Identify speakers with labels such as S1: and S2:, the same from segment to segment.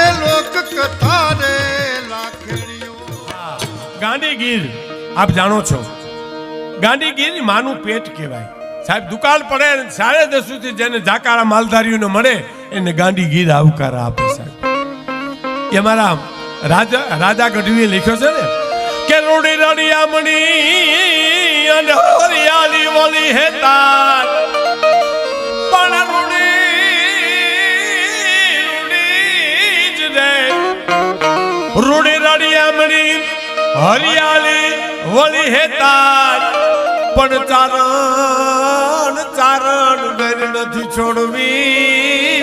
S1: એ લોક કથા રે લાખણીઓ
S2: ગાંડી આપ જાણો છો. ગાંધીગીર માનું પેટ કહેવાય. સાહેબ, દુકાળ પડે સાડે દસ સુધી જેને જાકારા માલધારીઓને મળે, એને ગાંધીગીર આવકાર આપે સાહેબ. એ મારા રાજા રાજા ગઢવીએ લખ્યો છે ને, કે રોડી રડિયામણી અને હરિયાળી વળી હે હરિયાળી વળી હે તાર. પણ ચારણ ચારણ ઘર નથી છોડવી.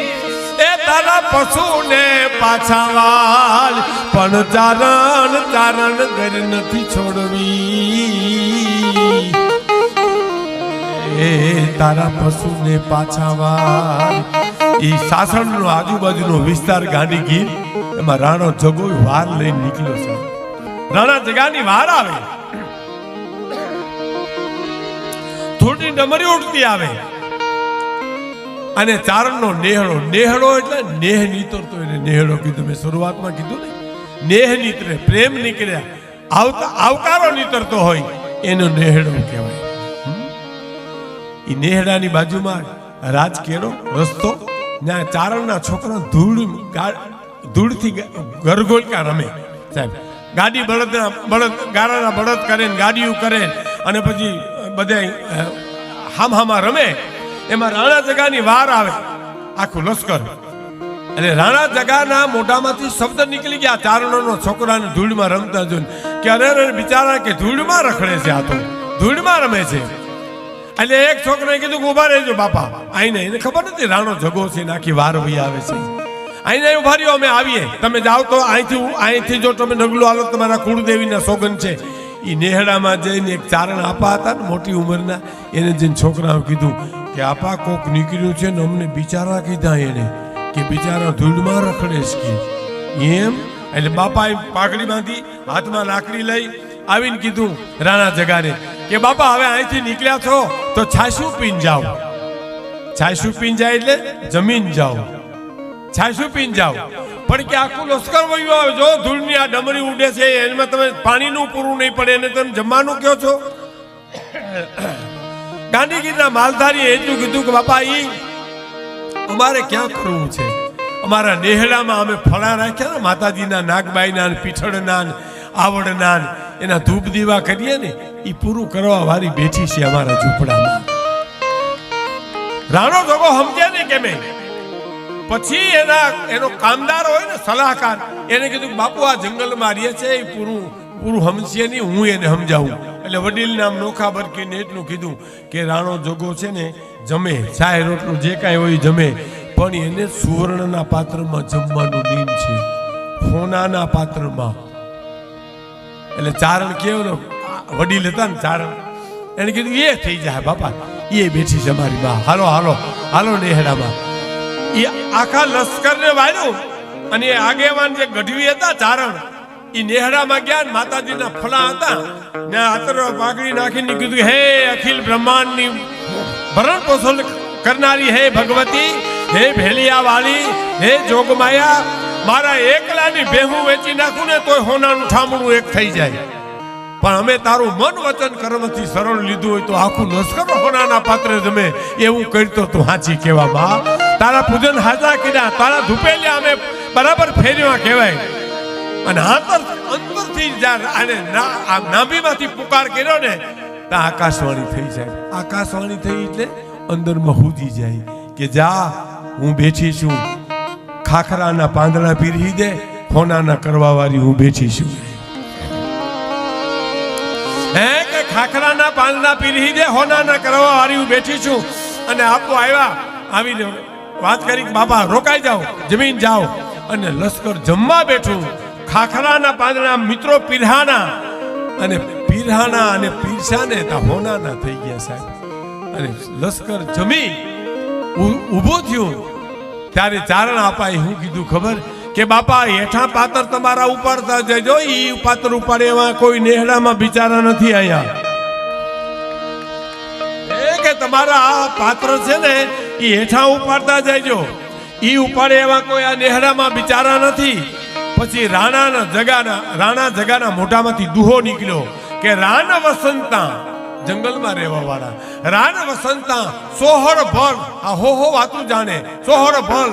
S2: એ તારા પશુને પાછા વાલ પણ ચારણ ચારણ ઘર નથી છોડવી. એ તારા પશુને પાછા વાલ એ સાસણનો આજુબાજુનો વિસ્તાર ગાંધી ગીર. એમાં રાણો જગોઈ વાર લઈને નીકળ્યો છે. રાણા જગાની વાર આવે. થોડી ડમરી ઉડતી આવે. અને ચારણનો નેહળો નેહળો એટલે નેહ નીતરતો એને નેહળો કીધું. મેં શરૂઆતમાં કીધું ને, નેહ નીતરે, પ્રેમ નીકળ્યા. આવતા, આવકારો નીતરતો હોય, એનો નેહળો કહેવાય. એ નેહડાની બાજુમાં રાજકેરો, રસ્તો ત્યાં ચારણના છોકરા ધૂળ ધૂળથી ગરગોલકા રમે. સાહેબ ગાડી બળદના બળદ ગારાના બળદ કરે ને ગાડીઓ કરે અને પછી બધા હામ હામા રમે. એમાં રાણા જગાની વાર આવે. આખું લશ્કર. અને રાણા જગાના મોઢામાંથી શબ્દ નીકળી ગયા. ચારણોનો છોકરાને ધૂળમાં રમતા જોઈને. કે અરે અરે બિચારા કે ધૂળમાં રખડે છે આ તો. ધૂળમાં રમે છે. એટલે એક છોકરાએ કીધું કે ઊભા રહેજો બાપા. આઈને એને ખબર નથી રાણો જગો છે ને આખી વાર વહી આવે છે. આઈને ઊભા રહ્યો અમે આવીએ. તમે જાઓ તો અહીંથી અહીંથી જો તમે ડગલું આલો તમારા કુળદેવીના સોગન છે. એ નેહડામાં જઈને એક ચારણ આપા હતા ને મોટી ઉંમરના, એને જઈને છોકરાઓ કીધું કે, આપા કોક નીકળ્યું છે ને અમને બિચારા કીધા એને, કે બિચારા ધૂળમાં રખડે કે. એમ? એટલે બાપાએ પાઘડી બાંધી, હાથમાં લાકડી લઈ આવીને કીધું રાણા જગાને કે, બાપા, હવે અહીંથી નીકળ્યા છો તો છાશું પીન જાઓ. છાશું પીન જાય એટલે જમીન જાઓ. છાશું પીન જાઓ. પણ કે આખું લશ્કર વયું આવે, જો ધૂળની આ ડમરી ઉડે છે, એમાં તમે પાણીનું પૂરું નહીં પડે, એને તમે જમવાનું કહો છો? ગાંધીગીરના માલધારી એટલું કીધું કે, બાપા, ઈ અમારે ક્યાં કરવું છે? અમારા નેહડામાં અમે ફળા રાખ્યા ને માતાજીના નાગબાઈના પીઠળના આવડના એના ધૂપ દીવા કરીએ ને એ પૂરું કરવા વાળી બેઠી છે અમારા ઝૂંપડામાં. રાણો જોગો સમજે ને કેમે પછી એના, એનો કામદાર હોય ને, સલાહકાર, એને કીધું બાપુ, આ જંગલમાં રહે છે એ પૂરું પૂરું સમજશે નહીં, હું એને સમજાવું. એટલે વડીલ નામ નોખા બરકીને એટલું કીધું કે રાણો જોગો છે ને, જમે. ચાય, રોટલું, જે કાંઈ હોય જમે. પણ એને સુવર્ણના પાત્રમાં જમવાનું નીમ છે. સોનાના પાત્રમાં. એટલે ચારણ કેવું ને વડીલ હતા ને ચારણ. એને કીધું, એ થઈ જાય બાપા. એ બેઠી છે અમારી બા હાલો હાલો. હાલો નેહડામાં એ આખા લશ્કરને વાળ્યું અને એ આગેવાન જે ગઢવી હતા ચારણ એ નેહરામાં ગયા ને માતાજીના ફલા હતા ને આતર પાઘડી નાખીને કીધું હે અખિલ બ્રહ્માંડની ભરણ પોષણ કરનારી, હે ભગવતી, હે ભેલિયા વાળી હે જોગમાયા, મારા એકલાની ભેહું વેચી નાખું ને તોય હોનાનું ઠામણું એક થઈ જાય. પણ અમે તારું મન વચન કર્મથી સરળ લીધું હોય તો આખું લશ્કર હોનાના પાત્ર જમે. એવું કરતો તું હાચી કહેવા બા. તારા પૂજન હાજા કર્યા તારા ધૂપેલ્યા અમે બરાબર ફેર્યા કહેવાય. અને આંતર જ્યારે આને નાભીમાંથી પુકાર કર્યો ને ત્યાં આકાશવાણી થઈ જાય. આકાશવાણી થઈ એટલે અંદરમાં હુજી જાય કે જા, હું બેઠી છું. ખાખરાના પાંદડા પીરી દે, ખોનાના કરવાવાળી હું બેઠી છું. હે કે ખાખરાના પાંદડા પીરહી દે, હોનાના કરવા વાળી હું બેઠી છું. અને આપો આવ્યા આવી વાત કરી, બાપા, રોકાઈ જાઓ, જમીન જાઓ. અને લશ્કર જમવા બેઠું. ખાખરાના પાંદડા મિત્રો પીરહાના. અને પીરહાના અને પીરસાને તા હોનાના થઈ ગયા સાહેબ. અને લશ્કર જમી ઊભું થયું. ત્યારે ચારણ અપાય હું કીધું, ખબર કે બાપા, હેઠા પાત્ર તમારા ઉપાડતા જજો, ઈ પાત્ર ઉપાડે એવા કોઈ નેહડામાં બિચારા નથી અહીંયા એ કે તમારા આ પાત્ર છે ને એ હેઠા ઉપાડતા જજો. ઈ ઉપાડે એવા કોઈ આ નેહડામાં બિચારા નથી. પછી રાણાના જગાના, રાણા જગાના મોઢામાંથી દુહો નીકળ્યો કે રાણ વસંતા જંગલમાં રહેવા વાળા રાન વસંતા સોહર ભલ. આ હો હો વાતું જાણે. સોહર ભલ.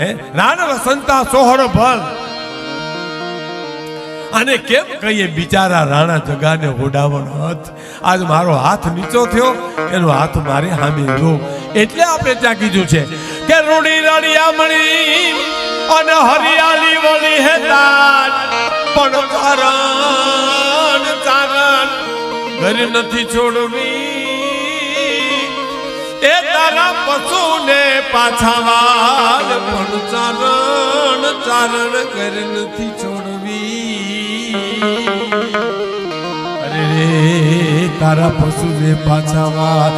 S2: હે? રાન વસંતા સોહર ભલ. અને કેમ કહીએ, બિચારા રાણા જગાને ઓડાવવાનો હાથ આજ મારો હાથ નીચો થયો, એનો હાથ મારી હામી લો એટલે આપણે ત્યાં કીધું છે કે રૂડી રળિયામણી અને હરિયાળી વળી હે તાજ પણ ચારણ ઘર નથી છોડવી. એ તારા પશુને પાછા વાળ, પણ ચારણ ચારણ ઘર નથી છોડવી. અરે તારા પશુને પાછા વાળ.